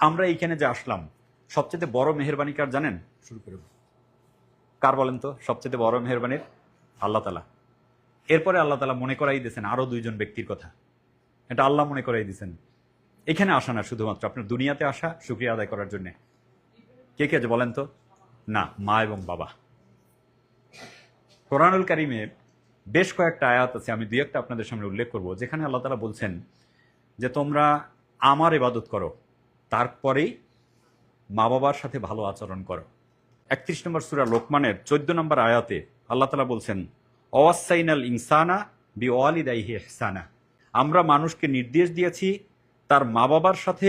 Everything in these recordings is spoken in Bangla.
আমরা এইখানে যে আসলাম সবচেয়ে বড় মেহরবানি কার জানেন? শুরু করব কার বলেন তো? সবচেয়ে বড় মেহরবানির আল্লাহ তালা। এরপরে আল্লাহ তালা মনে করাই দিয়েছেন আরও দুইজন ব্যক্তির কথা। এটা আল্লাহ মনে করাই দিয়েছেন। এখানে আসা না শুধুমাত্র আপনার দুনিয়াতে আসা শুক্রিয়া আদায় করার জন্য। কে কে আছে বলেন তো? না মা এবং বাবা। কোরআনুল কারিমে বেশ কয়েকটা আয়াত আছে আমি দুই একটা আপনাদের সামনে উল্লেখ করব যেখানে আল্লাহ তালা বলছেন যে তোমরা আমার ইবাদত করো তারপরেই মা বাবার সাথে ভালো আচরণ করো। একত্রিশ নম্বর সুরা লোকমানের চোদ্দ নম্বর আয়াতে আল্লাহ তালা বলছেন, অওয়াসাইনাল ইনসানা বি ওয়ালিদাইহি ইহসানা। আমরা মানুষকে নির্দেশ দিয়েছি তার মা বাবার সাথে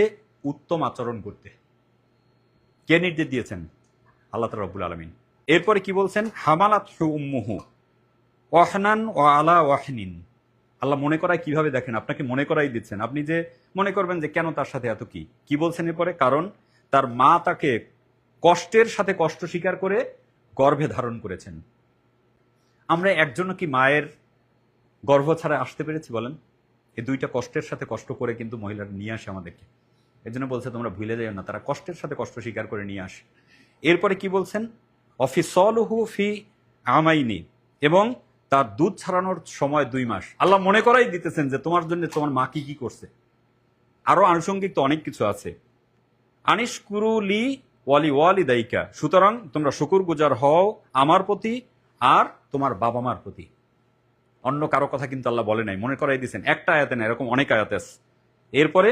উত্তম আচরণ করতে। কে নির্দেশ দিয়েছেন? আল্লাহ তালা রব্বুল আলমিন। এরপরে কি বলছেন? হামালাত উম্মুহু ওয়াহনান ও আলা ওয়াহনিন। আল্লাহ মনে করায় কীভাবে দেখেন? আপনাকে মনে করাই দিচ্ছেন। আপনি যে মনে করবেন যে কেন তার সাথে এত কি? কি বলছেন এরপরে? কারণ তার মা তাকে কষ্টের সাথে কষ্ট স্বীকার করে গর্ভে ধারণ করেছেন। আমরা একজনও কি মায়ের গর্ভ ছাড়া আসতে পেরেছি বলেন? এই দুইটা কষ্টের সাথে কষ্ট করে কিন্তু মহিলারা নিয়ে আসে আমাদেরকে। এই জন্য বলছে, তোমরা ভুলে যাও না, তারা কষ্টের সাথে কষ্ট স্বীকার করে নিয়ে আসে। এরপরে কি বলছেন? অফিসলহু ফি আমাইনি। এবং তার দুধ ছাড়ানোর সময় দুই মাস। আল্লাহ মনে করাই দিতেছেন যে তোমার জন্য তোমার মা কি কি করছে। আরও আনুষঙ্গিক তো অনেক কিছু আছে। আনিস কুরুলি ওয়ালি ওয়ালি দায়িকা সুতরাং তোমরা শুকুর গুজার হও আমার প্রতি আর তোমার বাবা মার প্রতি। অন্য কারও কথা কিন্তু আল্লাহ বলে নাই, মনে করাই দিয়েছেন একটা আয়াতে না, এরকম অনেক আয়াতে এরপরে,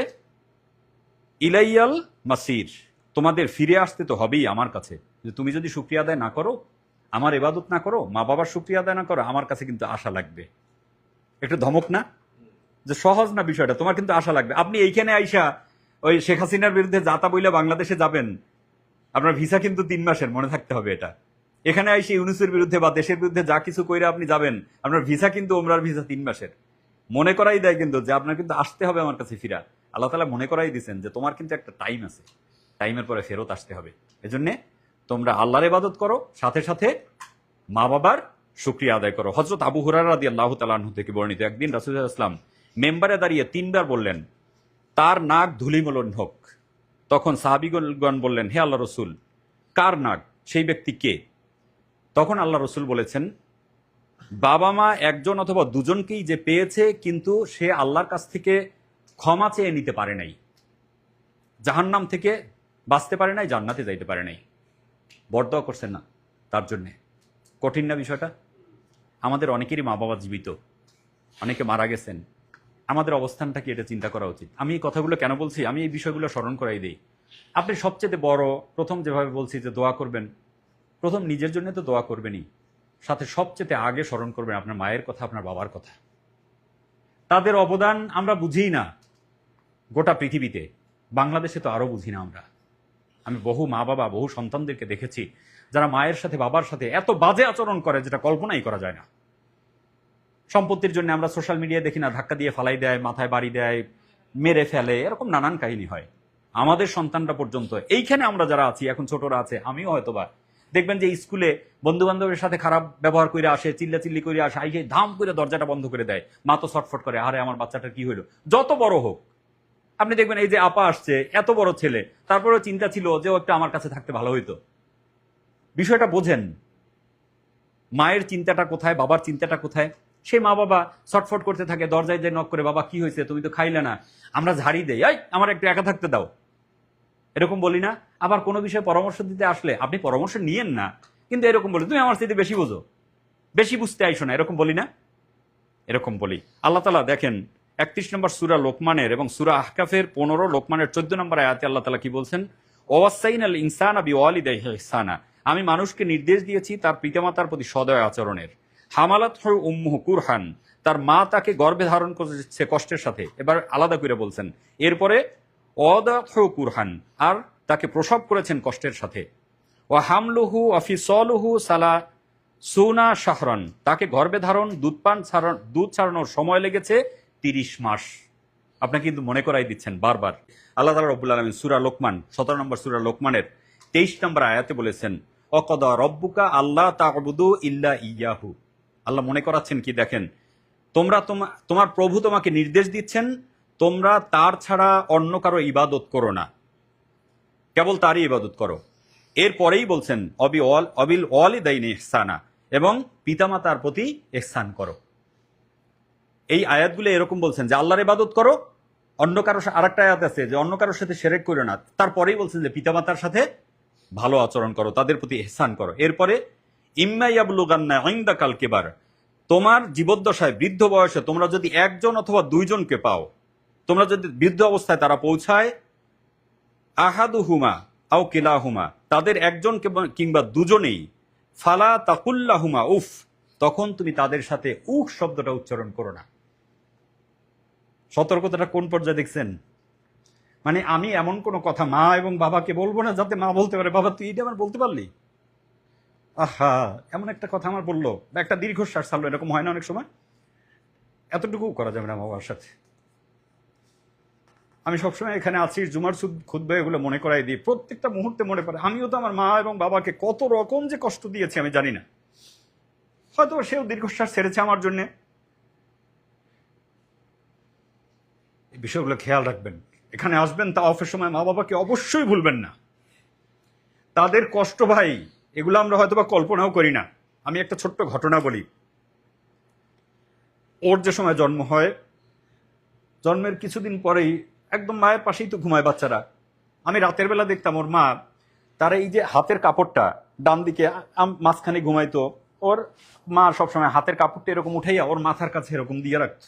ইলাইয়াল মাসির, তোমাদের ফিরে আসতে তো হবেই আমার কাছে, যে তুমি যদি শুক্রিয়া আদায় না করো আমার এবাদত না করো, মা বাবার শুক্রিয়া আদায় না করো, আমার কাছে কিন্তু আশা লাগবে। একটু ধমক না? যে সহজ না বিষয়টা? তোমার কিন্তু আশা লাগবে। আপনি এইখানে আইসা ওই শেখ হাসিনার বিরুদ্ধে যাতা বইলে বাংলাদেশে যাবেন, আপনার ভিসা কিন্তু তিন মাসের, মনে থাকতে হবে এটা। এখানে আইসে ইউনুসের বিরুদ্ধে বা দেশের বিরুদ্ধে যা কিছু কইরে আপনি যাবেন, আপনার ভিসা কিন্তু ওমরার ভিসা তিন মাসের। মনে করাই দেয় কিন্তু যে আপনার কিন্তু আসতে হবে আমার কাছে ফিরা। আল্লাহ তালা মনে করাই দিচ্ছেন যে তোমার কিন্তু একটা টাইম আছে। টাইমের পরে ফেরত আসতে হবে। এজন্যে তোমরা আল্লাহর ইবাদত করো, সাথে সাথে মা বাবার শুক্রিয়া আদায় করো। হজরত আবু হুরার রাদি আল্লাহ তালাহ থেকে বর্ণিত একদিন রাসুল ইসলাম মেম্বারে দাঁড়িয়ে তিনবার বললেন, তার নাক ধুলিমলন হোক। তখন সাহাবিগণ বললেন, হে আল্লাহ রসুল, কার নাক? সেই ব্যক্তি কে? তখন আল্লাহ রসুল বলেছেন, বাবা মা একজন অথবা দুজনকেই যে পেয়েছে কিন্তু সে আল্লাহর কাছ থেকে ক্ষমা চেয়ে নিতে পারে নাই। জাহান্নাম থেকে বাঁচতে পারে নাই, জান্নাতে যাইতে পারে নাই। বরদোয়া করছেন না তার জন্যে। কঠিন না বিষয়টা? আমাদের অনেকেরই মা বাবা জীবিত। অনেকে মারা গেছেন। আমাদের অবস্থানটা কি এটা চিন্তা করা উচিত? আমি এই কথাগুলো কেন বলছি? আমি এই বিষয়গুলো স্মরণ করাই দিই। আপনি সবচেয়ে বড়, প্রথম যেভাবে বলছি যে দোয়া করবেন, প্রথম নিজের জন্য তো দোয়া করবেনই। সাথে সবচেয়ে আগে স্মরণ করবেন আপনার মায়ের কথা, আপনার বাবার কথা। তাদের অবদান আমরা বুঝিই না গোটা পৃথিবীতে। বাংলাদেশে তো আরও বুঝি না আমরা। আমি বহু মা বাবা, বহু সন্তানদেরকে দেখেছি, যারা মায়ের সাথে, বাবার সাথে এত বাজে আচরণ করে যেটা কল্পনাই করা যায় না। সম্পত্তির জন্য আমরা সোশ্যাল মিডিয়ায় দেখি না, ধাক্কা দিয়ে ফালাই দেয়, মাথায় বাড়ি দেয়, মেরে ফেলে, এরকম নানান কাহিনী হয়। আমাদের সন্তানরা পর্যন্ত, এইখানে আমরা যারা আছি, এখন ছোটরা আছে, আমিও হয়তোবা। দেখবেন যে স্কুলে বন্ধু বান্ধবের সাথে খারাপ ব্যবহার করে আসে চিল্লা চিল্লি করে আসে, আইসে ধাম করে দরজাটা বন্ধ করে দেয়। মা তো ছটফট করে আরে আমার বাচ্চাটার কি হইল? যত বড় হোক আপনি দেখবেন এই যে আপা আসছে, এত বড় ছেলে। তারপরেও চিন্তা ছিল যে ও একটা আমার কাছে থাকতে ভালো হইতো। বিষয়টা বোঝেন। মায়ের চিন্তাটা কোথায়, বাবার চিন্তাটা কোথায়? সেই মা বাবা ছটফট করতে থাকে, দরজায় যে নক করে, বাবা, কি হয়েছে? তুমি তো খাইলে না। আমরা ঝাড়ি দেই। এই, আমার একটু একা থাকতে দাও। এরকম বলি না। আবার কোনো বিষয়ে পরামর্শ দিতে আসলে আপনি পরামর্শ নিয়েন না। কিন্তু এরকম বলি, তুমি আমার স্মৃতি বেশি বোঝো। বেশি বুঝতে আইসো না। এরকম বলি না? এরকম বলি। আল্লাহ তালা দেখেন একত্রিশ নম্বর সুরা লোকমানের এবং সুরা আহকাফের পনেরো, লোকমানের চোদ্দ নম্বর আয়াতে আল্লাহ তালা কি বলছেন? ওয়াসাইন আল ইনসান আবি ওয়ালিদাই ইহসানা। আমি মানুষকে নির্দেশ দিয়েছি তার পিতামাতার প্রতি সদয় আচরণের। হামালাত হু উম্মুহ কুরহান। তার মা তাকে গর্ভে ধারণ করেছে কষ্টের সাথে। এবার আলাদা করে বলছেন, এরপরে অদাহ কুরহান, আর তাকে প্রসব করেছেন কষ্টের সাথে। ও হামলুহু অফিসলুহু সালা সুনা শাহরন। তাকে গর্ভে ধারণ, দুধ পান ছাড়ান দুধ ছাড়ানোর সময় লেগেছে। তিরিশ মাস। আপনাকে কিন্তু মনে করাই দিচ্ছেন বারবার। আল্লাহ তালা রব্বুল আলমিন সুরা লোকমান, সতেরো নম্বর সুরা লোকমানের তেইশ নম্বর আয়াতে বলেছেন, অকদ রব্বুকা আল্লাহ তাবুদু ইল্লা ইয়াহু। আল্লাহ মনে করাচ্ছেন কি দেখেন, তোমরা তোমা- তোমার প্রভু তোমাকে নির্দেশ দিচ্ছেন, তোমরা তার ছাড়া অন্য কারও ইবাদত করো না। কেবল তারই ইবাদত করো। এরপরেই বলছেন, অবি অল অবিল ওয়ালিদাইনি ইহসানা, এবং পিতামাতার প্রতি ইহসান করো। এই আয়াতগুলো এরকম বলছেন যে আল্লাহর ইবাদত করো, অন্য কারও আর একটা আয়াত আছে যে অন্য কারোর সাথে সেরেক করো না। তারপরেই বলছেন যে পিতামাতার সাথে ভালো আচরণ করো, তাদের প্রতি এহসান করো। এরপরে ইম্মাইয়াবলুগান্না তোমার জীবদ্দশায় বৃদ্ধ বয়সে তোমরা যদি একজন অথবা দুইজনকে পাও, তোমরা যদি বৃদ্ধ অবস্থায় তারা পৌঁছায় আহাদু হুমা আও কিলাহুমা, তাদের একজন কিংবা দুজনেই, ফালা তাকুল্লাহুমা, উফ, তখন তুমি তাদের সাথে উফ শব্দটা উচ্চারণ করো না। সতর্কতাটা কোন পর্যায়ে দেখছেন? মানে আমি এমন কোনো কথা মা এবং বাবাকে বলব না যাতে মা বলতে পারে, বাবা, তুই এটা আমার বলতে পারলি? আহা, এমন একটা কথা আমার বলল। একটা দীর্ঘশ্বাস ছাড়লো, এরকম হয় না অনেক সময়? এতটুকু করা যাবে না বাবার সাথে। আমি সবসময় এখানে আছি, জুমার সুদ খুদ্া এগুলো মনে করাই দিই। প্রত্যেকটা মুহূর্তে মনে পড়ে। আমিও তো আমার মা এবং বাবাকে কত রকম যে কষ্ট দিয়েছি আমি জানি না। হয়তো সেও দীর্ঘশ্বাস ছেড়েছে আমার জন্যে। বিষয়গুলো খেয়াল রাখবেন। এখানে আসবেন, তা অফের সময় মা বাবাকে অবশ্যই ভুলবেন না। তাদের কষ্ট ভাই, এগুলো আমরা হয়তো বা কল্পনাও করি না। আমি একটা ছোট্ট ঘটনা বলি। ওর যে সময় জন্ম হয়, জন্মের কিছুদিন পরেই একদম মায়ের পাশেই তো ঘুমায় বাচ্চারা। আমি রাতের বেলা দেখতাম ওর মা, তার এই যে হাতের কাপড়টা, ডান দিকে মাঝখানে ঘুমাইতো। ওর মা সবসময় হাতের কাপড়টা এরকম উঠাইয়া ওর মাথার কাছে এরকম দিয়ে রাখত।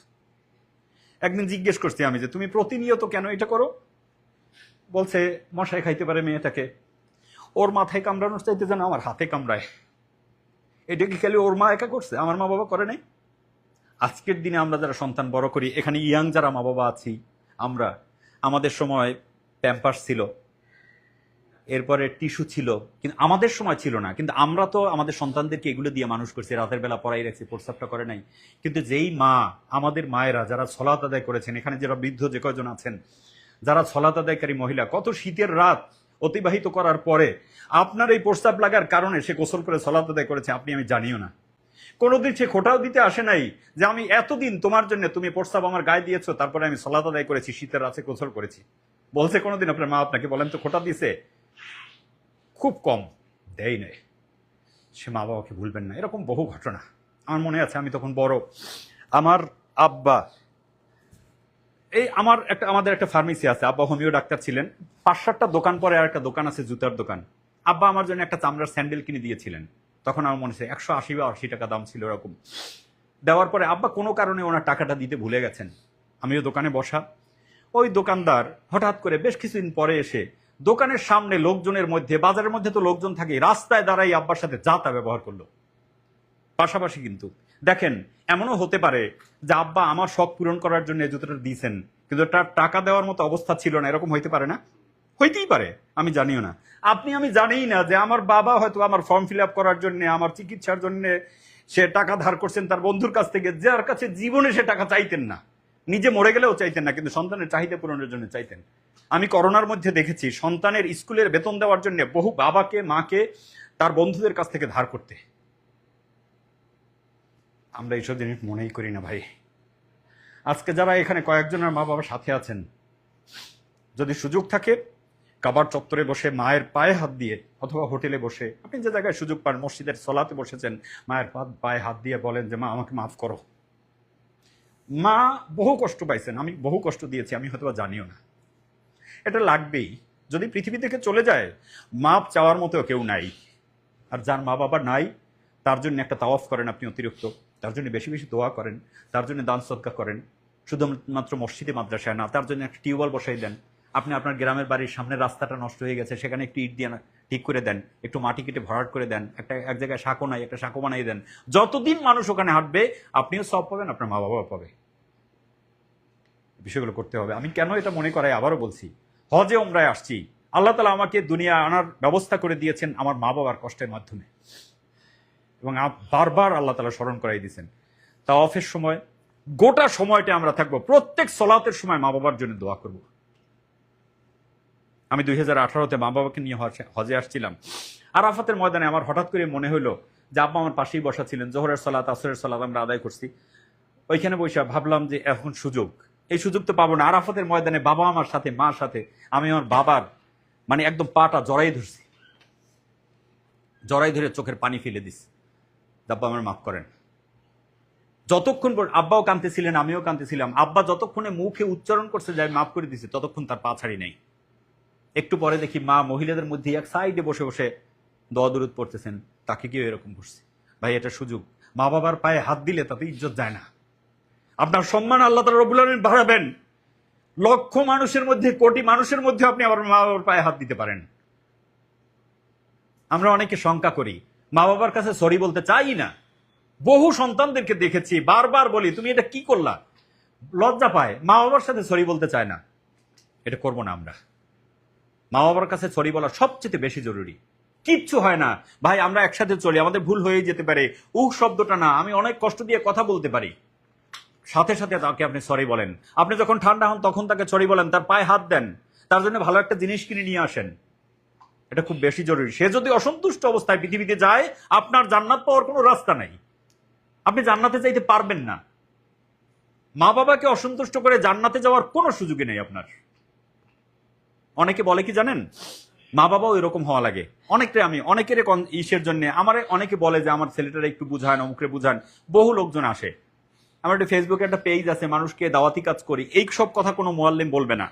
একদিন জিজ্ঞেস করছি আমি যে, তুমি প্রতিনিয়ত কেন এটা করো? বলছে মশায় খাইতে পারে মেয়েটাকে। ওর মাথায় কামড়ানোর চাইতে যেন আমার হাতে কামড়ায়। এটা কি খেলে ওর মা একা করছে? আমার মা বাবা করে নাই? আজকের দিনে আমরা যারা সন্তান বড় করি, এখানে ইয়াং যারা মা বাবা আছি, আমরা, আমাদের সময় প্যাম্পার্স ছিল। এরপরে টিস্যু ছিল। কিন্তু আমাদের সময় ছিল না। কিন্তু আমরা তো আমাদের সন্তানদেরকে এগুলো দিয়ে মানুষ করছি। রাতের বেলা পড়াই রাখছি প্রস্তাবটা করে নাই। কিন্তু যেই মা, আমাদের মায়েরা যারা ছলাত আদায় করেছেন, এখানে যারা বৃদ্ধ যে কজন আছেন, যারা ছলাত আদায়কারী মহিলা, কত শীতের রাত অতিবাহিত করার পরে আপনার এই প্রস্তাব লাগার কারণে সে গোসল করে ছলাত আদায় করেছে, আপনি আমি জানিও না। কোনোদিন সে খোটাও দিতে আসে নাই যে আমি এতদিন তোমার জন্য তুমি প্রস্তাব আমার গায়ে দিয়েছ, তারপরে আমি সলাত আদায় করেছি, শীতের রাতে গোসল করেছি। বলছে কোনোদিন আপনার মা আপনাকে বলেন তো খোটা দিছে? খুব কম। দেয় নেই। সে মা বাবাকে ভুলবেন না। এরকম বহু ঘটনা। আমার মনে আছে, আমি তখন বড়। আমার আব্বা, এই আমার একটা, আমাদের একটা ফার্মেসি আছে। আব্বা হোমিও ডাক্তার ছিলেন। পাঁচ সাতটা দোকান পরে আর একটা দোকান আছে, জুতার দোকান। আব্বা আমার জন্য একটা চামড়ার স্যান্ডেল কিনে দিয়েছিলেন। তখন আমার মনে হচ্ছে একশো আশি বা আশি টাকা দাম ছিল এরকম। দেওয়ার পরে আব্বা কোনো কারণে ওনার টাকাটা দিতে ভুলে গেছেন। আমিও দোকানে বসা। ওই দোকানদার হঠাৎ করে বেশ কিছুদিন পরে এসে দোকানের সামনে লোকজনের মধ্যে, বাজারের মধ্যে তো লোকজন থাকে, রাস্তায় দাঁড়াই আব্বার সাথে যা তা ব্যবহার করল। পাশাপাশি কিন্তু, দেখেন, এমনও হতে পারে যে আব্বা আমার শখ পূরণ করার জন্য জুতোটা দিয়েছেন, কিন্তু তার টাকা দেওয়ার মতো অবস্থা ছিল না, এরকম হইতে পারে না? হইতেই পারে, আমি জানিও না। আপনি, আমি জানিই না যে আমার বাবা হয়তো আমার ফর্ম ফিল আপ করার জন্য, আমার চিকিৎসার জন্য সে টাকা ধার করছেন, তার বন্ধুর কাছ থেকে, যার কাছে জীবনে সে টাকা চাইতেন না। নিজে মরে গেলেও চাইতেন না, কিন্তু সন্তানের চাহিদা পূরণের জন্য চাইতেন। আমি করোনার মধ্যে দেখেছি, সন্তানের স্কুলের বেতন দেওয়ার জন্য বহু বাবাকে, মাকে তার বন্ধুদের কাছ থেকে ধার করতে। আমরা এইসব জিনিস মনেই করি না ভাই। আজকে যারা এখানে কয়েকজনের মা বাবার সাথে আছেন, যদি সুযোগ থাকে, কাবার চত্বরে বসে মায়ের পায়ে হাত দিয়ে অথবা হোটেলে বসে, আপনি যে জায়গায় সুযোগ পান, মসজিদের সলাতে বসেছেন, মায়ের পায়ে হাত দিয়ে বলেন যে, মা, আমাকে মাফ করো। মা বহু কষ্ট পাইছেন, আমি বহু কষ্ট দিয়েছি, আমি হয়তো জানিও না। এটা লাগবেই। যদি পৃথিবী থেকে চলে যায়, মাপ চাওয়ার মতো কেউ নাই। আর যার মা বাবা নাই, তার জন্য একটা তাওয়াফ করেন আপনি অতিরিক্ত, তার জন্য বেশি বেশি দোয়া করেন, তার জন্য দান সদকা করেন, শুধুমাত্র মসজিদে মাদ্রাসায় না, তার জন্য একটা টিউবওয়েল বসাই দেন। আপনি আপনার গ্রামের বাড়ির সামনের রাস্তাটা নষ্ট হয়ে গেছে, সেখানে একটু ইট দিয়ে ঠিক করে দেন, একটু মাটি কেটে ভরাট করে দেন, একটা, এক জায়গায় সাঁকো নাই, একটা সাঁকো বানাই দেন। যতদিন মানুষ ওখানে হাঁটবে, আপনিও সব পাবেন, আপনার মা বাবাও পাবে। বিষয়গুলো করতে হবে। আমি কেন এটা মনে করাই আবারও বলছি, হজে ওমরায় আসছি। আল্লাহ তালা আমাকে দুনিয়া আনার ব্যবস্থা করে দিয়েছেন আমার মা বাবার কষ্টের মাধ্যমে। এবং বারবার আল্লাহ তালা স্মরণ করাই দিয়েছেন। তা অফের সময়, গোটা সময়টা আমরা থাকব, প্রত্যেক সলাতের সময় মা বাবার জন্য দোয়া করব। আমি দুই হাজার আঠারোতে মা বাবাকে নিয়ে হজে- আসছিলাম। আরাফাতের ময়দানে আমার হঠাৎ করে মনে হলো যে আব্বা আমার পাশেই বসা ছিলেন, জোহরের সলাত, আসরের সলাত আমরা আদায় করছি। ওইখানে বসে ভাবলাম যে এখন সুযোগ। এই সুযোগ তো পাবো না। আরাফাতের ময়দানে বাবা আমার সাথে মার সাথে, আমি আমার বাবার মানে একদম পাটা জড়াই ধরছি। জড়াই ধরে চোখের পানি ফেলে দিস আব্বা আমার মাফ করেন। যতক্ষণ আব্বাও কাঁদতেছিলেন, আমিও কাঁদতেছিলাম। আব্বা যতক্ষণে মুখে উচ্চারণ করছে যে আমি মাফ করে দিছি, ততক্ষণ তার পা ছাড়ি নাই। একটু পরে দেখি মা মহিলাদের মধ্যে এক সাইডে বসে বসে দূরত পড়তেছেন। তাকে কেউ এরকম করছে। ভাই, এটা সুযোগ। মা বাবার পায়ে হাত দিলে তাতে ইজ্জত যায় না। আপনার সম্মান আল্লাহ তালা রবুল আলমিন বাড়াবেন। লক্ষ মানুষের মধ্যে, কোটি মানুষের মধ্যে আপনি আবার মা বাবার পায়ে হাত দিতে পারেন। আমরা অনেকে শঙ্কা করি, মা বাবার কাছে সরি বলতে চাই না। বহু সন্তানদেরকে দেখেছি, বারবার বলি, তুমি এটা কি করলা? লজ্জা পায়, মা বাবার সাথে সরি বলতে চায় না। এটা করব না আমরা। মা বাবার কাছে সরি বলা সবচেয়ে বেশি জরুরি। কিচ্ছু হয় না। ভাই, আমরা একসাথে চলি, আমাদের ভুল হয়ে যেতে পারে। উহ, শব্দটা না, আমি অনেক কষ্ট দিয়ে কথা বলতে পারি। সাথে সাথে তাকে আপনি সরি বলেন। আপনি যখন ঠান্ডা হন, তখন তাকে সরি বলেন, তার পায়ে হাত দেন। তার জন্য ভালো একটা জিনিস কিনে নিয়ে আসেন। এটা খুব বেশি জরুরি। সে যদি অসন্তুষ্ট অবস্থায় পৃথিবীতে যায়, আপনার জান্নাত পাওয়ার কোনো রাস্তা নাই। আপনি জান্নাতে যাইতে পারবেন না। মা বাবাকে অসন্তুষ্ট করে জান্নাতে যাওয়ার কোনো সুযোগই নেই আপনার। অনেকে বলে কি জানেন? মা বাবাও এরকম হওয়া লাগে। অনেকটাই আমি, অনেকের ইসের জন্য। আমার অনেকে বলে যে, আমার ছেলেটারা একটু বুঝান, অমুকরে বুঝান। বহু লোকজন আসে। আমার একটা ফেসবুকে একটা পেজ আছে, মানুষকে দাওয়াতি কাজ করি। এই সব কথা কোনো মোয়াল্লিম বলবে না।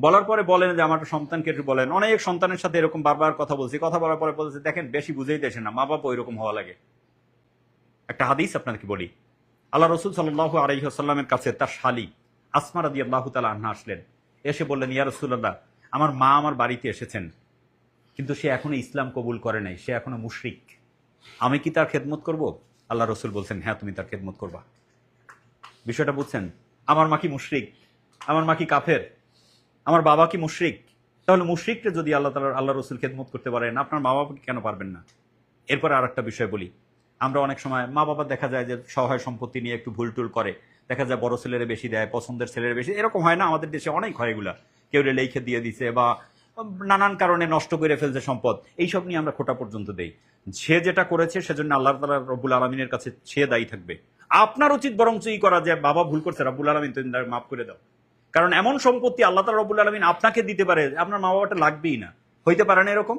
বলার পরে বলেন যে আমার সন্তানকে একটু বলেন। অনেক সন্তানের সাথে এরকম বারবার কথা বলছি। কথা বলার পরে বলছে, দেখেন, বেশি বুঝেই দেশে না। মা বাবা এরকম হওয়া লাগে। একটা হাদিস আপনাদেরকে বলি। আল্লাহ রসুল সাল্লাহ আলহিহাস্লামের কাছে তার শালি আসমা রাদি আল্লাহ তালা আহ্না আসলেন। এসে বললেন, ইয়া রসুল্লাহ আমার মা আমার বাড়িতে এসেছেন, কিন্তু সে এখনও ইসলাম কবুল করে নাই, সে এখনও মুশরিক। আমি কি তার খেদমত করব? আল্লাহ রসুল বলছেন হ্যাঁ তুমি তার খেদমত করবা। বিষয়টা বুঝছেন? আমার মা কি মুশরিক? আমার মা কি কাফের? আমার বাবা কি মুশরিক? তাহলে মুশরিকটা যদি আল্লাহ তালা আল্লাহ রসুল খেদমত করতে পারেন, আপনার মা বাবাকে কেন পারবেন না? এরপরে আর একটা বিষয় বলি। আমরা অনেক সময় মা বাবা দেখা যায় যে সহায় সম্পত্তি নিয়ে একটু ভুল টুল করে। দেখা যায় বড় ছেলেরা বেশি দেয়, পছন্দের ছেলেরা বেশি। এরকম হয় না আমাদের দেশে অনেক হয় এগুলা। কেউ লেখে দিয়ে দিছে বা নানান কারণে নষ্ট করে ফেলছে সম্পদ। এইসব নিয়ে আমরা খোটা পর্যন্ত দেই। সে যেটা করেছে, সেজন্য আল্লাহ তালা রব্বুল আলমিনের কাছে সে দায়ী থাকবে। আপনার উচিত বরঞ্চ ই করা যে, বাবা ভুল করছে, রব্বুল আলমিন, তুমি মাফ করে দাও। কারণ এমন সম্পত্তি আল্লাহ তালা রব্বুল আলমিন আপনাকে দিতে পারে, আপনার মা বাবাটা লাগবেই না। হইতে পারে না এরকম?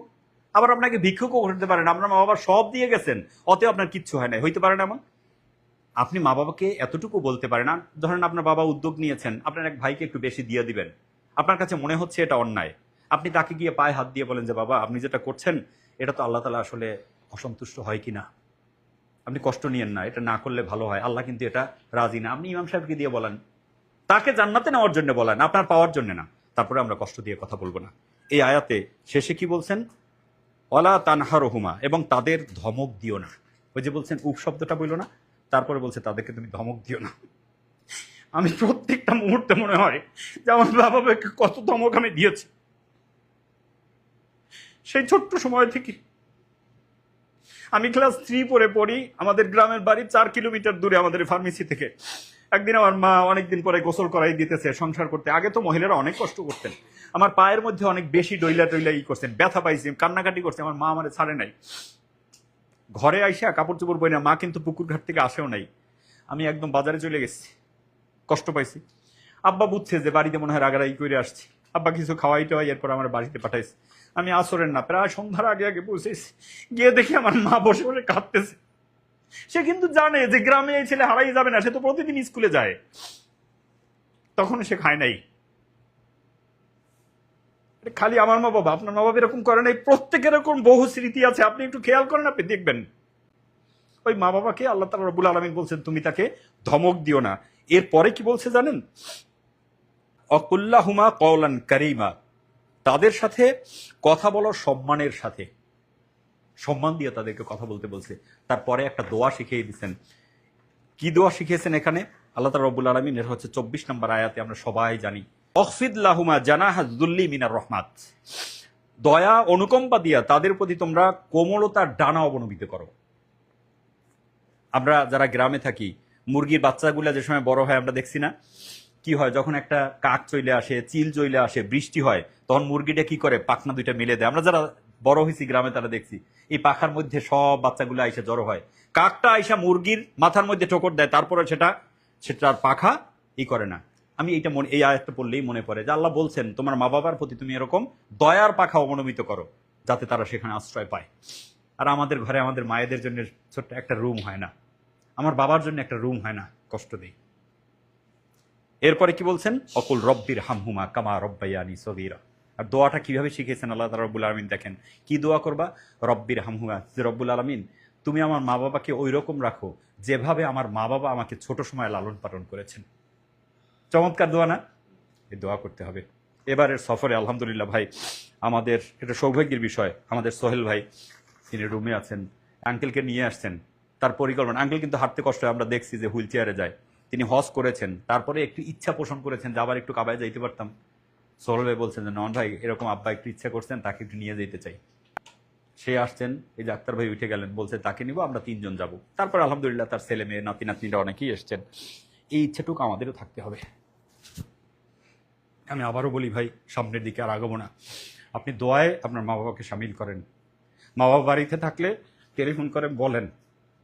আবার আপনাকে ভিক্ষুকও করতে পারেন আপনার মা বাবা সব দিয়ে গেছেন, অতএব আপনার কিচ্ছু হয় না হইতে পারে না এমন? আপনি মা বাবাকে এতটুকু বলতে পারেন না ধরেন আপনার বাবা উদ্যোগ নিয়েছেন, আপনার এক ভাইকে একটু বেশি দিয়ে দিবেন। আপনার কাছে মনে হচ্ছে এটা অন্যায়। আপনি তাকে গিয়ে পায়ে হাত দিয়ে বলেন যে, বাবা, আপনি যেটা করছেন, এটা তো আল্লাহ তালা আসলে অসন্তুষ্ট হয় কি না? আপনি কষ্ট নিয়েন না, এটা না করলে ভালো হয়। আল্লাহ কিন্তু এটা রাজি না। আপনি ইমাম সাহেবকে দিয়ে বলেন। তাকে জান্নাতে নেওয়ার জন্য বলেন, আপনার পাওয়ার জন্য না। তারপরে আমরা কষ্ট দিয়ে কথা বলব না। এই আয়াতে শেষে কি বলছেন? অলা তানহা রহুমা এবং তাদের ধমক দিও না। ওই যে বলছেন উপ শব্দটা বলল না? তারপরে বলছে, তাদেরকে তুমি ধমক দিও না। আমি প্রত্যেকটা মুহূর্তে মনে হয় যে আমার বাবা মাকে কত ধমক আমি দিয়েছি। সেই ছোট্ট সময় থেকে আমি ক্লাস থ্রি পরে পড়ি, আমাদের গ্রামের বাড়ি চার কিলোমিটার দূরে আমাদের ফার্মেসি থেকে। একদিন আমার মা অনেকদিন পরে গোসল করাই দিতেছে, সংসার করতে। আগে তো মহিলারা অনেক কষ্ট করতেন। আমার পায়ের মধ্যে অনেক বেশি ডইলা টইলা ই করছেন ব্যথা পাইছি, কান্নাকাটি করছে। আমার মা আমার ছাড়ে নাই। ঘরে আইসা কাপড় চোপড় বই না মা কিন্তু পুকুর ঘাট থেকে আসেও নাই। আমি একদম বাজারে চলে গেছি। কষ্ট পাইছি। আব্বা বুঝছে যে বাড়িতে মনে হয় রাগারাগি করে আসছি। আব্বা কিছু খাওয়াই টাওয়াই এরপর আমার বাড়িতে পাঠাইছে। আমি আসরের না, প্রায় সন্ধ্যার আগে আগে পৌঁছেছি। গিয়ে দেখি আমার মা বসে বসে কাঁদতেছে। সে কিন্তু জানে যে গ্রামে ছেলে হারাই যাবে না, সে তো প্রতিদিন স্কুলে যায়। তখন সে খায় নাই। খালি আমার মা বাবা আপনার মা বাবা এরকম করে এই প্রত্যেকের এরকম বহু স্মৃতি আছে, আপনি একটু খেয়াল করেন আপনি, দেখবেন। ওই মা বাবাকে আল্লাহ তালা রবুল আলমিন বলছেন, তুমি তাকে ধমক দিও না। এরপরে কি বলছে জানেন? অকুল্লাহুমা কওলান কারিমা। তাদের সাথে কথা বলার সম্মানের সাথে। সম্মান দিয়ে তাদেরকে কথা বলতে বলছে। তারপরে একটা দোয়া শিখিয়ে দিচ্ছেন। কি দোয়া শিখিয়েছেন এখানে? আল্লাহ তালা রবুল আলমিন হচ্ছে চব্বিশ নম্বর আয়াতে আমরা সবাই জানি। অফিদ লাহুমা জানাহাজুল্লি মিনার রহমাত। দয়া, অনুকম্পা দিয়া তাদের প্রতি তোমরা কোমলতার ডানা অবনমিত করো। আমরা যারা গ্রামে থাকি, মুরগির বাচ্চাগুলা যে সময় বড় হয় আমরা দেখছি না। কি হয়, যখন একটা কাক চলে আসে, চিল চলে আসে, বৃষ্টি হয়, তখন মুরগিটা কি করে? পাখনা দুইটা মিলে দেয়। আমরা যারা বড় হয়েছি গ্রামে তারা দেখছি, এই পাখার মধ্যে সব বাচ্চাগুলো আইসা জড়ো হয়। কাকটা আইসা মুরগির মাথার মধ্যে ঠোকর দেয়, তারপরে সেটা, সেটার পাখা ই করে না। আমি এইটা মনে এই আয়াতটা পড়লেই মনে পড়ে যে আল্লাহ বলছেন, তোমার মা বাবার প্রতি তুমি এরকম দয়ার পাখা অবনমিত করো, যাতে তারা সেখানে আশ্রয় পায়। আর আমাদের ঘরে আমাদের মায়েদের জন্য ছোট্ট একটা রুম হয় না। আমার বাবার জন্য একটা রুম হয় না, কষ্ট দেই। এরপরে কি বলছেন? অকুল রব্বির হামহুমা কামা রব্বাইয়ানি সগীরা। আর দোয়াটা কীভাবে শিখেছেন আল্লাহ তালা রব্বুল আলমিন? দেখেন, কি দোয়া করবা? রব্বির হামহুমা যে রব্বুল আলমিন, তুমি আমার মা বাবাকে ওই রকম রাখো, যেভাবে আমার মা বাবা আমাকে ছোট সময় লালন পালন করেছেন। চমৎকার দোয়া না? এই দোয়া করতে হবে। এবারের সফরে, আলহামদুলিল্লাহ ভাই, আমাদের এটা সৌভাগ্যের বিষয়। আমাদের সোহেল ভাই, তিনি রুমে আছেন আঙ্কেলকে নিয়ে আসছেন। তার পরিকল্পনা আঙ্কেল কিন্তু হাঁটতে কষ্ট হয়, আমরা দেখছি যে হুইল চেয়ারে যায়। তিনি হজ করেছেন, তারপরে একটু ইচ্ছা পোষণ করেছেন যে আবার একটু কাবায় যাইতে পারতাম। সোহেল ভাই বলছেন যে, নন ভাই, এরকম আব্বা একটু ইচ্ছা করছেন, তাকে একটু নিয়ে যেতে চাই। সে আসছেন, এই যে আক্তার ভাই উঠে গেলেন, বলছে, তাকে নিব, আমরা তিনজন যাব। তারপর আলহামদুলিল্লাহ তার ছেলে মেয়ে নাতি নাতনিরা অনেকেই এসছেন। এই ইচ্ছাটুকু আমাদেরও থাকতে হবে। আমি আবারও বলি, ভাই, সামনের দিকে আর আগাবো না। আপনি দোয়ায় আপনার মা বাবাকে সামিল করেন। মা বাবা বাড়িতে থাকলে টেলিফোন করে, বলেন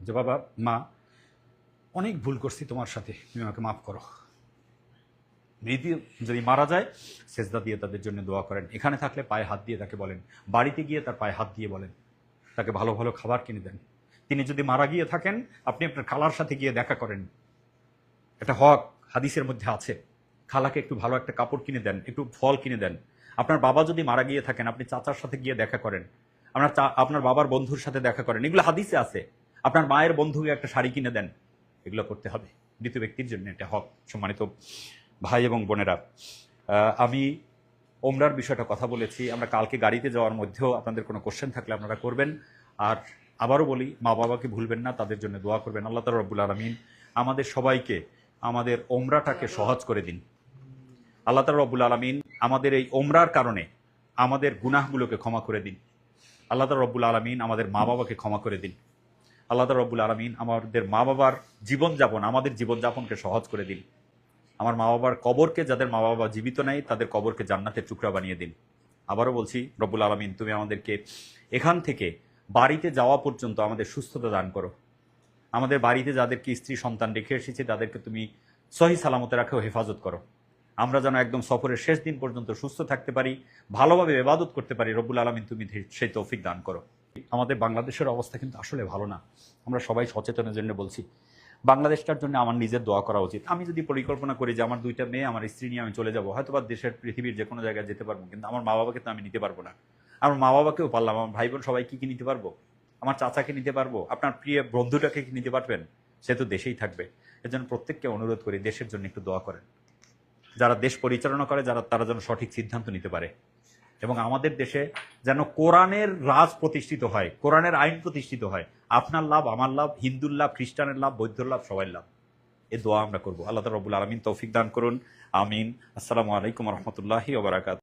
যে, বাবা, মা, অনেক ভুল করছি তোমার সাথে। তুমি আমাকে মাফ করো। মৃত্যু যদি মারা যায়, সেজদা দিয়ে তাদের জন্য দোয়া করেন। এখানে থাকলে পায়ে হাত দিয়ে তাকে বলেন। বাড়িতে গিয়ে তার পায়ে হাত দিয়ে বলেন। তাকে ভালো ভালো খাবার কিনে দেন। তিনি যদি মারা গিয়ে থাকেন, আপনি আপনার খালার সাথে গিয়ে দেখা করেন। একটা হক, হাদিসের মধ্যে আছে। খালাকে একটু ভালো একটা কাপড় কিনে দেন, একটু ফল কিনে দেন। আপনার বাবা যদি মারা গিয়ে থাকেন, আপনি চাচার সাথে গিয়ে দেখা করেন। আপনার আপনার বাবার বন্ধুর সাথে দেখা করেন। এগুলো হাদিসে আছে। আপনার মায়ের বন্ধুকে একটা শাড়ি কিনে দেন। এগুলো করতে হবে। দ্বিতীয় ব্যক্তির জন্য এটা হক। সম্মানিত ভাই এবং বোনেরা আমি ওমরার বিষয়টা কথা বলেছি। আমরা কালকে গাড়িতে যাওয়ার মধ্যেও আপনাদের কোনো কোশ্চেন থাকলে আপনারা করবেন। আর আবারও বলি, মা বাবাকে ভুলবেন না, তাদের জন্য দোয়া করবেন। আল্লাহ তালা রব্বুল আলমিন আমাদের সবাইকে, আমাদের ওমরাটাকে সহজ করে দিন। আল্লাহ তালা রব্বুল আলমিন আমাদের এই ওমরার কারণে আমাদের গুনাহগুলোকে ক্ষমা করে দিন। আল্লাহ তালা রব্বুল আলমিন আমাদের মা বাবাকে ক্ষমা করে দিন। আল্লাহ তালা রব্বুল আলমিন আমাদের মা বাবার জীবনযাপন, আমাদের জীবনযাপনকে সহজ করে দিন। আমার মা বাবার কবরকে যাদের মা বাবা জীবিত নেই, তাদের কবরকে জান্নাতের টুকরা বানিয়ে দিন। আবারও বলছি, রব্বুল আলমিন, তুমি আমাদেরকে এখান থেকে বাড়িতে যাওয়া পর্যন্ত আমাদের সুস্থতা দান করো। আমাদের বাড়িতে যাদেরকে স্ত্রী সন্তান রেখে এসেছে, তাদেরকে তুমি সহি সালামতে রাখেও হেফাজত করো। আমরা যেন একদম সফরের শেষ দিন পর্যন্ত সুস্থ থাকতে পারি, ভালোভাবে ইবাদত করতে পারি, রব্বুল আলমিন তুমি সেই তৌফিক দান করো। আমাদের বাংলাদেশের অবস্থা কিন্তু আসলে ভালো না। আমরা সবাই সচেতনের জন্য বলছি, বাংলাদেশটার জন্য আমার নিজের দোয়া করা উচিত। আমি যদি পরিকল্পনা করি যে আমার দুইটা মেয়ে, আমার স্ত্রী নিয়ে আমি চলে যাব হয়তো বা দেশের পৃথিবীর যে কোনো জায়গায় যেতে পারব, কিন্তু আমার মা বাবাকে তো আমি নিতে পারব না। আমার মা বাবাকেও পারলাম, আমার ভাই বোন সবাই কী কী নিতে পারব? আমার চাচাকে নিতে পারব? আপনার প্রিয় বন্ধুটাকে কি নিতে পারবেন? সে তো দেশেই থাকবে। এর জন্য প্রত্যেককে অনুরোধ করি দেশের জন্য একটু দোয়া করেন। যারা দেশ পরিচালনা করে, যারা তারা যেন সঠিক সিদ্ধান্ত নিতে পারে। এবং আমাদের দেশে যেন কোরআনের রাজ প্রতিষ্ঠিত হয়, কোরআনের আইন প্রতিষ্ঠিত হয়, আপনার লাভ, আমার লাভ, হিন্দুর লাভ, খ্রিস্টানের লাভ, বৌদ্ধর লাভ, সবাই লাভ। এ দোয়া আমরা করব। আল্লাহ রবুল আলমিন তৌফিক দান করুন। আমিন। আসসালামু আলাইকুম রহমতুল্লাহি ওবরাকাত